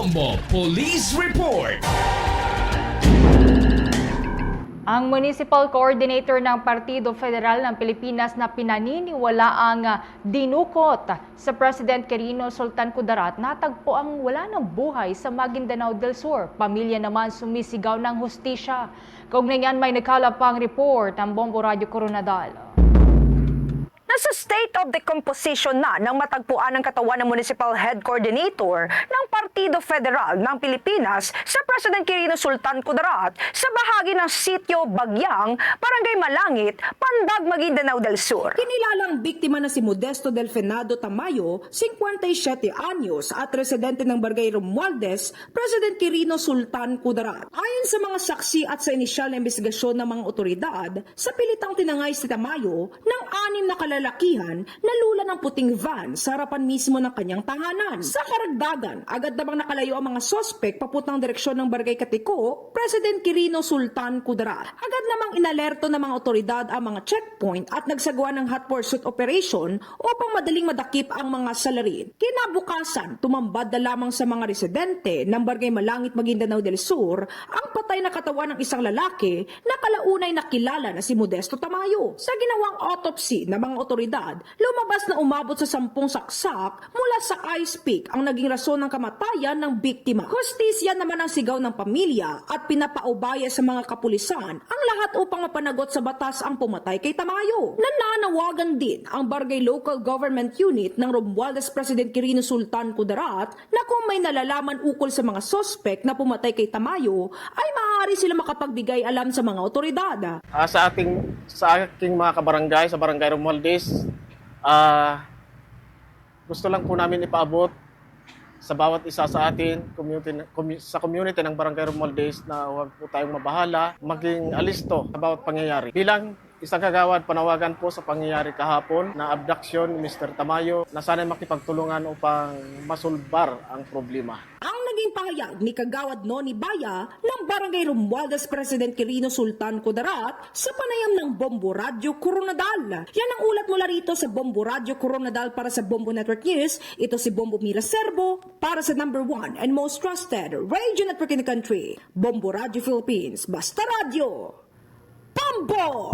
Bombo Police Report. Ang Municipal Coordinator ng Partido Federal ng Pilipinas na pinaniniwala ang ah, dinukot sa President Quirino Sultan Kudarat natagpo ang wala ng buhay sa Maguindanao del Sur. Pamilya naman sumisigaw ng hustisya. Kaugnay niyan may nakalapang report ang Bombo Radio Coronadal. Nasa state of decomposition na ng matagpuan ng katawan ng Municipal Head Coordinator ng Partido Federal ng Pilipinas sa President Quirino Sultan Kudarat sa bahagi ng sitio Bagyang, Barangay Malangit, Pandag, Maguindanao del Sur. Kinilalang biktima na si Modesto Del Fenado Tamayo, 57 anyos at residente ng Barangay Romualdez, President Quirino Sultan Kudarat. Ayon sa mga saksi at sa inisyal na investigasyon ng mga otoridad, sa pilitang tinangay si Tamayo ng anim na kalalakihan na lula ng puting van sa harapan mismo ng kanyang tahanan. Sa karagdagan, agad namang nakalayo ang mga sospek papuntang direksyon ng Barangay Katiko, President Quirino Sultan Kudarat. Agad namang inalerto ng mga otoridad ang mga checkpoint at nagsagawa ng hot pursuit operation upang madaling madakip ang mga salarin. Kinabukasan, tumambad na lamang sa mga residente ng Barangay Malangit, Maguindanao del Sur ang patay na katawan ng isang lalaki na kalaunay nakilala na si Modesto Tamayo. Sa ginawang autopsy ng mga otoridad, lumabas na umabot sa sampung saksak mula sa ice pick ang naging rason ng kamatayan ng biktima. Hustisya naman ang sigaw ng pamilya at pinapaubaya sa mga kapulisan ang lahat upang mapanagot sa batas ang pumatay kay Tamayo. Nananawagan din ang Barangay Local Government Unit ng Romualdez President Quirino Sultan Kudarat na kung may nalalaman ukol sa mga sospek na pumatay kay Tamayo ay maaari sila makapagbigay alam sa mga otoridad. Ah, sa ating sa aking mga kabarangay sa Barangay Romualdez, ah gusto lang po namin ipaabot sa bawat isa sa atin, community, commu- sa community ng Barangay Romualdez na huwag po tayong mabahala, maging alisto sa bawat pangyayari. Bilang isang kagawad, panawagan po sa pangyayari kahapon na abduction ni Mr. Tamayo na sana'y makipagtulungan upang masulbar ang problema. Naging pahayag ni Kagawad Noni Baya ng Barangay Romualdez President Quirino Sultan Kudarat sa panayam ng Bombo Radio Coronadal. Yan ang ulat mula rito sa Bombo Radio Coronadal para sa Bombo Network News. Ito si Bombo Mira Serbo para sa number one and most trusted radio network in the country. Bombo Radio Philippines. Basta Radio! Bombo!